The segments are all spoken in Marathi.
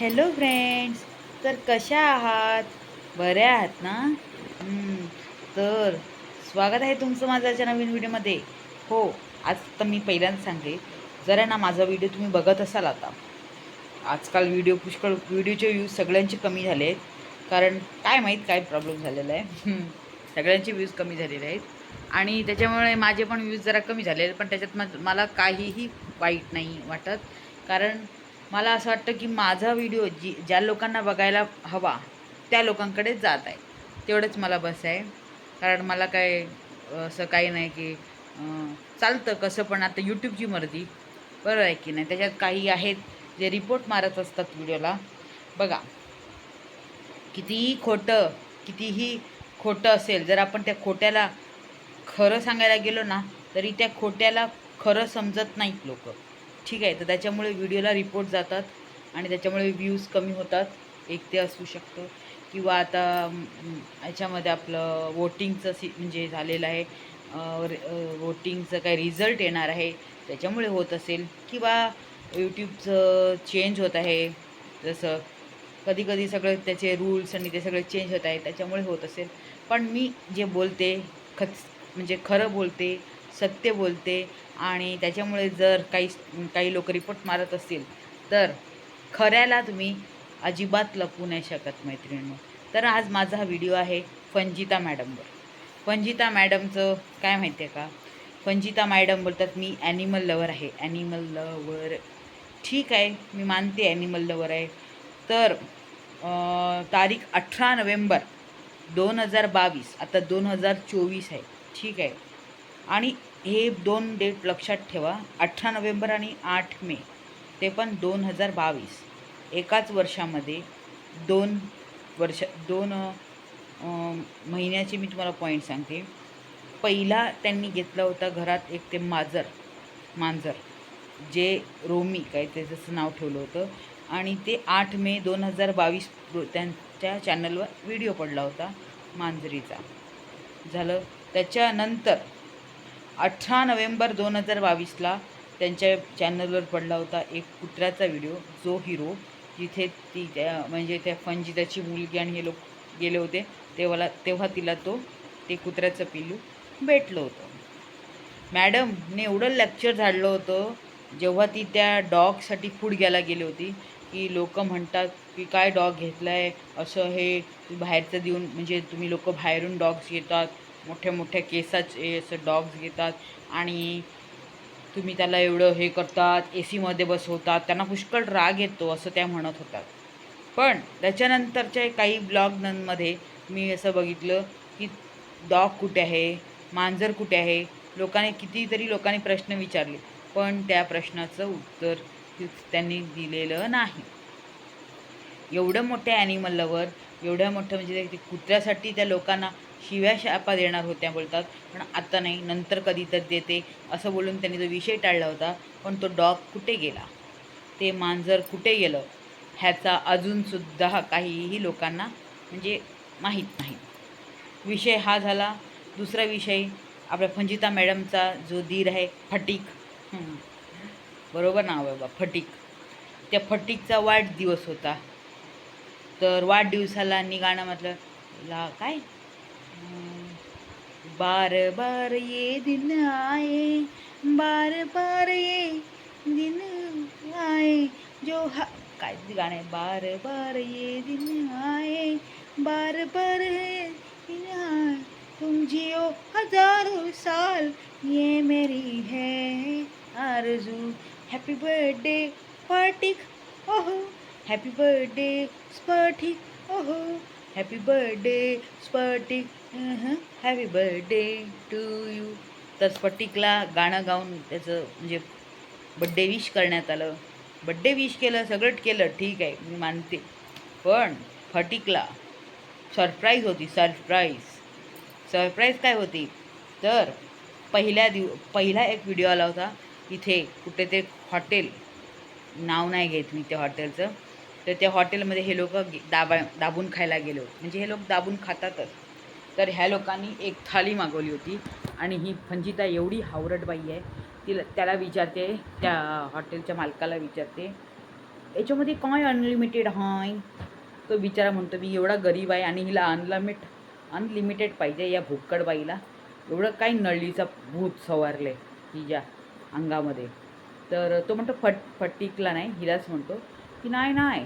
हॅलो फ्रेंड्स तर कशा आहात? बऱ्या आहात ना? तर स्वागत आहे तुमचं माझ्याच्या नवीन व्हिडिओमध्ये. हो आज तर मी पहिल्यांदा सांगते. जरा ना माझा व्हिडिओ तुम्ही बघत असाल आता. आजकाल व्हिडिओ पुष्कळ व्हिडिओचे व्ह्यूज सगळ्यांचे कमी झाले आहेत कारण काय माहीत काय प्रॉब्लेम झालेला आहे. सगळ्यांचे व्ह्यूज कमी झालेले आहेत. आणि त्याच्यामुळे माझे पण व्ह्यूज जरा कमी झाले आहेत. पण त्याच्यात मला काहीही वाईट नाही वाटत. कारण मला असं वाटतं की माझा व्हिडिओ जी ज्या लोकांना बघायला हवा त्या लोकांकडेच जात आहे. तेवढंच मला बस आहे. कारण मला काय असं काही नाही की चालतं कसं पण. आता यूट्यूबची मर्जी. बरं आहे की नाही? त्याच्यात काही आहेत जे रिपोर्ट मारत असतात व्हिडिओला बघा. कितीही खोटं कितीही खोटं असेल जर आपण त्या खोट्याला खरं सांगायला गेलो ना तरी त्या खोट्याला खरं समजत नाहीत लोक. ठीक आहे तर त्याच्यामुळे व्हिडिओला रिपोर्ट जातात आणि त्याच्यामुळे व्ह्यूज कमी होतात. एक ते असू शकतं. किंवा आता याच्यामध्ये आपलं वोटिंगचं सी म्हणजे झालेलं आहे. वोटिंगचं काही रिझल्ट येणार आहे. त्याच्यामुळे होत असेल. किंवा यूट्यूबचं चेंज होत आहे. जसं कधी कधी सगळं त्याचे रूल्स आणि ते सगळे चेंज होत आहे. त्याच्यामुळे होत असेल. पण मी जे बोलते खच म्हणजे खरं बोलते सत्य बोलते आणि त्याच्यामुळे जर काही काही लोक रिपोर्ट मारत असतील तर खऱ्याला तुम्ही अजिबात लपवू नाही शकत मैत्रिणींनो. तर आज माझा हा व्हिडिओ आहे फंजिता मॅडमवर फंजिता मॅडमचं काय माहिती आहे का? फंजिता मॅडम बोलतात मी ॲनिमल लवर आहे. ॲनिमल लवर ठीक आहे मी मानते ॲनिमल लवर आहे. तर तारीख अठरा नोव्हेंबर दोन हजार बावीस आता दोन हजार चोवीस आहे. ठीक आहे. आणि हे दोन डेट लक्षात ठेवा. अठरा नोव्हेंबर आणि आठ मे. ते पण दोन हजार बावीस. एकाच वर्षामध्ये दोन वर्ष दोन महिन्याचे मी तुम्हाला पॉईंट सांगते. पहिला त्यांनी घेतला होता घरात एक ते मांजर मांजर जे रोमी काय त्याचं नाव ठेवलं होतं. आणि ते आठ मे दोन हजार बावीस त्यांच्या चॅनलवर व्हिडिओ पडला होता मांजरीचा. झालं? त्याच्यानंतर अठरा नोव्हेंबर दोन हजार बावीसला त्यांच्या चॅनलवर पडला होता एक कुत्र्याचा व्हिडिओ जो हिरो जिथे ती त्या म्हणजे त्या फंजिताची मुलगी आणि हे लोक गेले होते तेव्हाला तेव्हा तिला तो ते कुत्र्याचं पिल्लू भेटलं होतं. मॅडमने एवढं लेक्चर झाडलं होतं जेव्हा ती त्या डॉगसाठी फूड घ्यायला गेली होती की लोक म्हणतात की काय डॉग घेतला आहे असं हे बाहेरचं देऊन म्हणजे तुम्ही लोक बाहेरून डॉग्स घेतात मोठ्या मोठ्या केसाचे असं डॉग्स घेतात आणि तुम्ही त्याला एवढं हे करतात ए सीमध्ये बसवतात त्यांना पुष्कळ राग येतो असं त्या म्हणत होतात. पण त्याच्यानंतरच्या काही ब्लॉगमध्ये मी असं बघितलं की डॉग कुठे आहे मांजर कुठे आहे लोकांनी कितीतरी लोकांनी प्रश्न विचारले पण त्या प्रश्नाचं उत्तर त्यांनी दिलेलं नाही. एवढं मोठ्या ॲनिमल लवर एवढ्या मोठं म्हणजे कुत्र्यासाठी त्या लोकांना शिव्या शापा देणार होत्या बोलतात. पण आता नाही नंतर कधी तर देते असं बोलून त्यांनी तो विषय टाळला होता. पण तो डॉग कुठे गेला? ते मांजर कुठे गेलं? ह्याचा अजूनसुद्धा काहीही लोकांना म्हणजे माहीत नाही. विषय हा झाला. दुसरा विषय आपल्या फंजिता मॅडमचा जो धीर आहे फटीक. बरोबर नाव आहे बाबा फटीक. त्या फटीकचा वाढदिवस होता. तर वाढदिवसाला निगाणं म्हटलं ला काय? बार बार ये दिन आए, बार बार ये दिन आए, जो हा आहे बार बार ये दिन आए, बार बार ये दिन आए, तुम जियो हज़ारों साल, ये मेरी है आरज़ू। हैप्पी बर्थडे स्पर्टिक ओहो। हॅपी बर्थडे स्पर्टिक ओहो। Happy birthday Sphatik happy birthday to you तर स्फटिकला गाणं गाऊन त्याचं म्हणजे बड्डे विश करण्यात आलं. बड्डे विश केलं सगळं केलं ठीक आहे मी मानते. पण फटिकला सरप्राईज होती सरप्राईज सरप्राईज काय होती? तर पहिल्या दिव पहिला एक व्हिडिओ आला होता. इथे कुठे ते हॉटेल नाव नाही घेत मी त्या हॉटेलचं तर त्या हॉटेलमध्ये हे लोक दाबा दाबून खायला गेले होते. म्हणजे हे लोक दाबून खातातच. तर ह्या लोकांनी एक थाळी मागवली होती. आणि ही फंजिता एवढी हावरटबाई आहे तिला त्याला विचारते त्या हॉटेलच्या मालकाला विचारते याच्यामध्ये काय अनलिमिटेड हाय? तो बिचारा म्हणतो मी एवढा गरीब आहे आणि हिला अनलिमिट अनलिमिटेड पाहिजे या भुक्कडबाईला. एवढं काय नळीचा भूत सवारले हिच्या अंगामध्ये. तर तो म्हणतो फट फटिकला नाही. हिलाच म्हणतो की नाही नाही.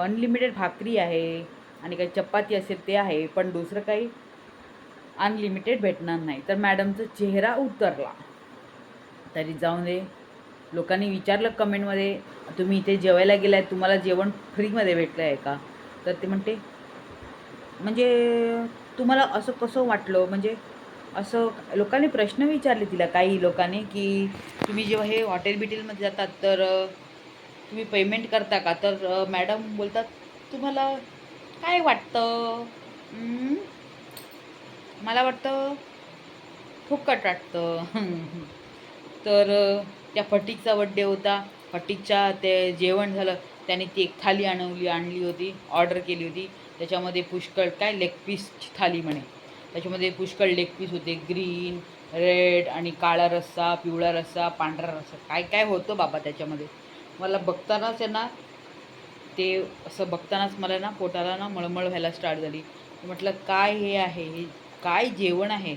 अनलिमिटेड भाकरी आहे. आणि काही चपाती असेल ते आहे पण दुसरं काही अनलिमिटेड भेटणार नाही. तर मॅडमचा चेहरा उतरला. तरी जाऊन दे. लोकांनी विचारलं कमेंटमध्ये तुम्ही इथे जेवायला गेलाय तुम्हाला जेवण फ्रीमध्ये भेटलं आहे का? तर ते म्हणते म्हणजे तुम्हाला असं कसं वाटलं? म्हणजे असं लोकांनी प्रश्न विचारले तिला काही लोकांनी की तुम्ही जेव्हा हे हॉटेल बिटेलमध्ये जातात तर तुम्ही पेमेंट करता का? तर मॅडम बोलतात तुम्हाला काय वाटतं? मला वाटतं फुकट वाटतं. तर त्या फटीकचा बड्डे होता. फटीकच्या ते जेवण झालं. त्याने ती एक थाली आणवली आणली होती. ऑर्डर केली होती. त्याच्यामध्ये पुष्कळ काय? लेग पीसची थाली म्हणे. त्याच्यामध्ये पुष्कळ लेग पीस होते. ग्रीन रेड आणि काळा रस्सा पिवळा रस्सा पांढरा रस्सा. काय काय होतं बाबा त्याच्यामध्ये? मला बघतानाच आहे ना ते असं बघतानाच मला ना पोटाला ना मळमळ व्हायला स्टार्ट झाली. म्हटलं काय हे आहे? हे काय जेवण आहे?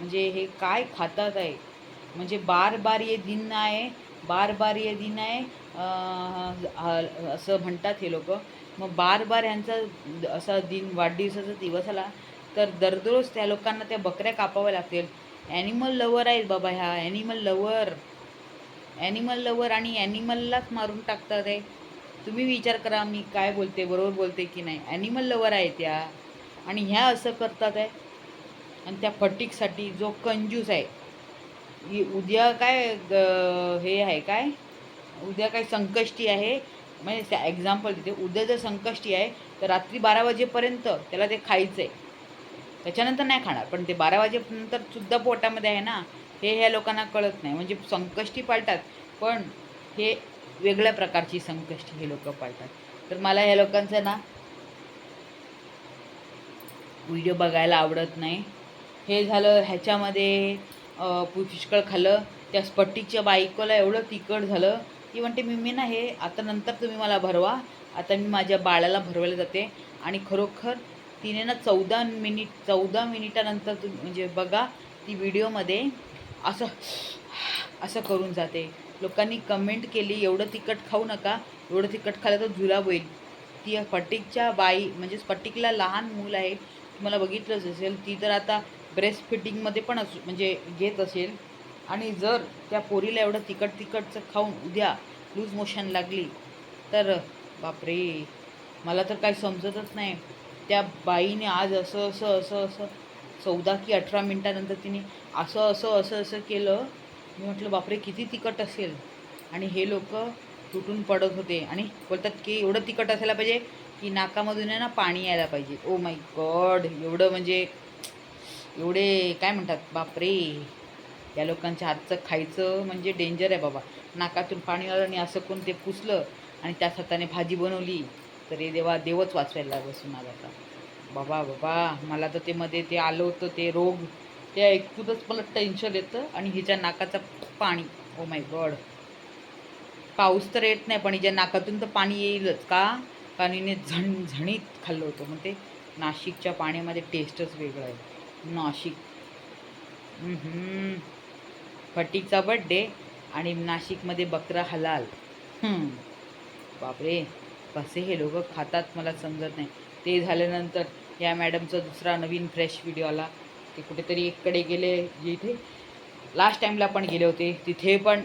म्हणजे हे काय खातात आहे? म्हणजे बार बार ये दिन आहे बार बार ये दिन आहे असं म्हणतात हे लोक. मग बार बार ह्यांचा असा दिन वाढदिवसाचा दिवस आला तर दररोज त्या लोकांना त्या बकऱ्या कापाव्या लागतील. ॲनिमल लवर आहेत बाबा ह्या ॲनिमल लवर. ॲनिमल लवर आणि ॲनिमललाच मारून टाकतात आहे तुम्ही विचार करा मी काय बोलते बरोबर बोलते की नाही. ॲनिमल लवर आहे त्या आणि ह्या असं करतात आहे. आणि त्या फटिकसाठी जो कंजूस आहे उद्या काय ग- हे आहे काय? उद्या काय संकष्टी आहे. म्हणजे त्या एक्झाम्पल देते. उद्या जर संकष्टी आहे तर रात्री बारा वाजेपर्यंत त्याला ते खायचं आहे त्याच्यानंतर नाही खाणार. पण ते बारा वाजेनंतर सुद्धा पोटामध्ये आहे ना हे ह्या लोकांना कळत नाही. म्हणजे संकष्टी पाळतात. पण हे वेगळ्या प्रकारची संकष्टी हे लोक पाळतात. तर मला ह्या लोकांचं ना व्हिडिओ बघायला आवडत नाही. हे झालं ह्याच्यामध्ये पुष्कळ खाल्लं. त्या स्पट्टीच्या बायकोला एवढं तिखट झालं. ती म्हणते मी मी ना हे आता नंतर तुम्ही मला भरवा. आता मी माझ्या बाळाला भरवायला जाते. आणि खरोखर तिने ना चौदा मिनिट चौदा मिनिटानंतर तुम्ही म्हणजे बघा ती व्हिडिओमध्ये असं असं करून जाते. लोकांनी कमेंट केली एवढं तिखट खाऊ नका एवढं तिखट खाल्लं तर जुलाब होईल. ती फटिकच्या बाई म्हणजे स्फटिकला लहान मूल आहे तुम्हाला बघितलंच असेल ती तर आता ब्रेस्ट फिटिंगमध्ये पण असू म्हणजे घेत असेल. आणि जर त्या पोरीला एवढं तिखट तिखटचं खाऊन उद्या लूज मोशन लागली तर बापरे मला तर काही समजतच नाही. त्या बाईने आज असं असं असं असं चौदा की अठरा मिनटानंतर तिने असं असं असं असं केलं मी म्हटलं बापरे किती तिखट असेल. आणि हे लोक तुटून पडत होते. आणि बोलतात की एवढं तिखट असायला पाहिजे की नाकामधून आहे ना पाणी यायला पाहिजे. ओ माय गॉड एवढं म्हणजे एवढे काय म्हणतात? बापरे या लोकांच्या हातचं खायचं म्हणजे डेंजर आहे बाबा. नाकातून पाणी आलं आणि असं कोण ते पुसलं आणि त्याच हाताने भाजी बनवली तर हे देवा देवच वाचवायला बसून आला आता बाबा बाबा मला तर ते मध्ये ते आलं होतं ते रोग. ते ऐकूनच मला टेन्शन येतं आणि हिच्या नाकाचं पाणी. ओ माय गॉड पाऊस तर येत नाही पण हिच्या नाकातून तर पाणी येईलच का? कारण हिने झण झणीत खाल्लं होतं. मग ते नाशिकच्या पाण्यामध्ये टेस्टच वेगळं आहे. नाशिक. फटीचा फटीकचा बड्डे आणि नाशिकमध्ये बकरा हलाल. बापरे. कसे हे लोक खातात मला समजत नाही. ते झाल्यानंतर या मॅडमचा दुसरा नवीन फ्रेश व्हिडिओ आला. ते कुठेतरी इकडे गेले जिथे लास्ट टाईमला पण गेले होते. तिथे पण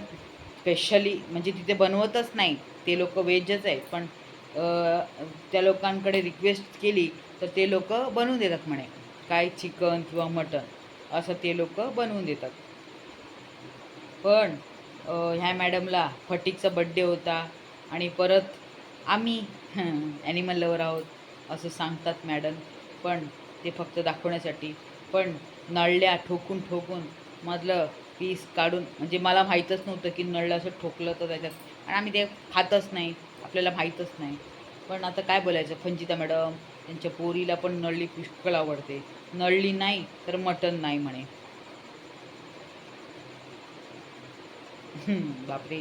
स्पेशली म्हणजे तिथे बनवतच नाही. ते लोक वेजच आहेत पण त्या लोकांकडे रिक्वेस्ट केली तर ते लोक बनवून देतात म्हणे. काय चिकन किंवा मटन असं ते लोक बनवून देतात. पण ह्या मॅडमला फटीकचा बड्डे होता आणि परत आम्ही ॲनिमल लवर आहोत असं सांगतात मॅडम पण ते फक्त दाखवण्यासाठी. पण नळल्या ठोकून ठोकून मधलं पीस काढून म्हणजे मला माहीतच नव्हतं की नळलं असं ठोकलं तर त्याच्यात. आणि आम्ही ते खातच नाही आपल्याला माहीतच नाही. पण आता काय बोलायचं फंजिता मॅडम त्यांच्या पोरीला पण नळली पुष्कळ आवडते. नळली नाही तर मटन नाही म्हणे. बापरे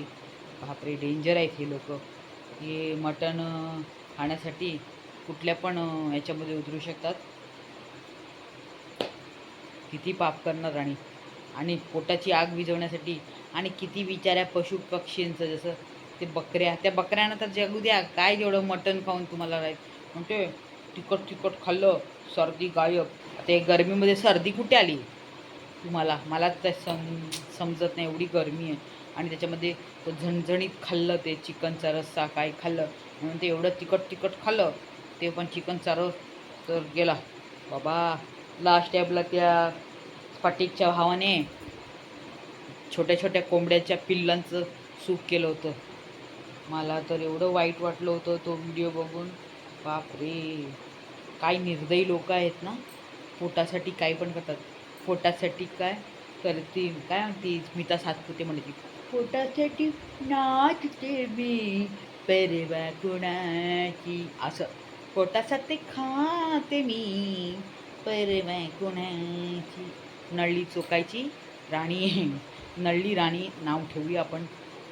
बापरे डेंजर आहेत हे लोक. हे मटण खाण्यासाठी कुठल्या पण याच्यामध्ये उतरू शकतात. किती पाप करणार आणि आणि पोटाची आग विझवण्यासाठी आणि किती बिचाऱ्या पशु पक्षींचं जसं ते बकऱ्या त्या बकऱ्यांना तर जगू द्या. काय जेवढं मटण खाऊन तुम्हाला राहील? म्हणते तिखट तिखट खाल्लं सर्दी गायब. ते गरमीमध्ये सर्दी कुठे आली? तुम्हाला मला तर सम समजत नाही एवढी गरमी आहे. आणि त्याच्यामध्ये तो झणझणीत खाल्लं ते चिकनचा रस्सा काय खाल्लं म्हणून ते एवढं तिखट तिखट खाल्लं ते पण चिकनचा रस तर गेला. बाबा लास्ट टॅबला त्या स्फटिकच्या भावाने छोट्या छोट्या कोंबड्याच्या पिल्लांचं सूप केलं होतं. मला तर एवढं वाईट वाटलं होतं तो व्हिडिओ बघून. बापरे! काय निर्दयी लोक आहेत ना? पोटासाठी काय पण करतात. पोटासाठी काय करतील काय म्हणती? स्मिता सातपुते म्हणते. पोटासाठी नाचते मी परवा कुणाची असं. पोटासाठी खाते मी. परवा कोणाची नळली चोकायची. राणी नळली राणी नाव ठेवूया आपण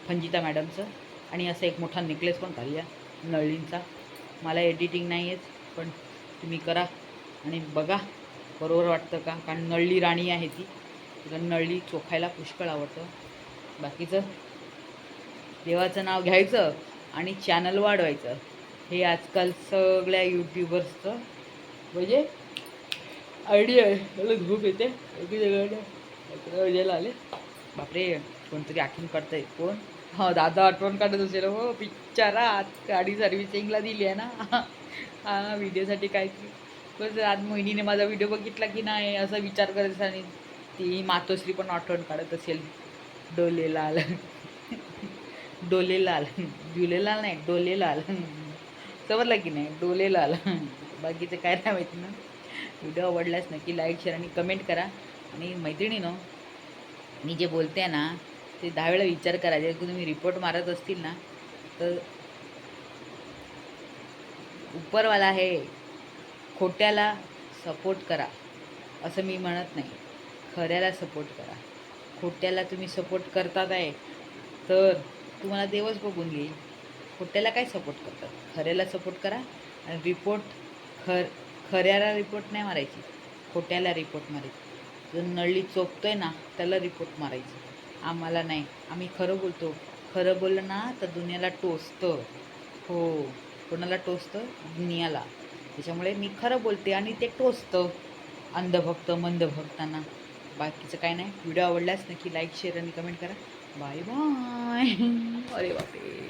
फंजिता मॅडमचं. आणि असं एक मोठा नेकलेस पण घालूया नळलींचा. मला एडिटिंग नाही येत पण तुम्ही करा. आणि बघा बरोबर वाटतं का? कारण नळली राणी आहे ती. तिला नळली चोखायला पुष्कळ आवडतं. बाकीचं? देवाचं नाव घ्यायचं आणि चॅनल वाढवायचं. हे आजकाल सगळ्या यूट्यूबर्सचं म्हणजे आयडिया आहे. मला झोप येते. बाकी सगळं यायला आले. बापरे कोणतरी आठवण काढतंय कोण? हो दादा आठवण काढत असेल. हो पिक्चरात गाडी सर्व्हिसिंगला दिली आहे ना. हा व्हिडिओसाठी काय बस आज मोहिनीने माझा व्हिडिओ बघितला की नाही असा विचार करत आणि ती मातोश्री पण आठवण काढत असेल. डोलेलाल. डोलेलाल. झुलेलाल नाही डोलेलाल. समजलं की नाही? डोलेलाल. बाकीचं काय नाही माहिती ना व्हिडिओ आवडल्यास नक्की लाईक शेअर आणि कमेंट करा. आणि मैत्रिणीनं मी जे बोलते आहे ना ते दहा वेळा विचार करा. जर तुम्ही रिपोर्ट मारत असतील ना तर उपरवाला आहे खोट्याला सपोर्ट करा. असं मी म्हणत नाही. खऱ्याला सपोर्ट करा. खोट्याला तुम्ही सपोर्ट करतात आहे तर तुम्हाला देवच बघून घेईल. खोट्याला काय सपोर्ट करतात? खऱ्याला सपोर्ट करा. आणि रिपोर्ट खर खऱ्याला रिपोर्ट नाही मारायची. खोट्याला रिपोर्ट मारायची. जो चोपतो आहे ना त्याला रिपोर्ट मारायची. आम्हाला नाही. आम्ही खरं बोलतो. खरं बोललं ना तर दुनियाला टोचतं. हो. कोणाला टोचतं? दुनियाला. त्याच्यामुळे मी खरं बोलते आणि ते टोचतं. अंधभक्त मंदभक्तांना. बाकीचं काय नाही. व्हिडिओ आवडल्यास नक्की लाईक शेअर आणि कमेंट करा. बाय बाय अरे बापरे.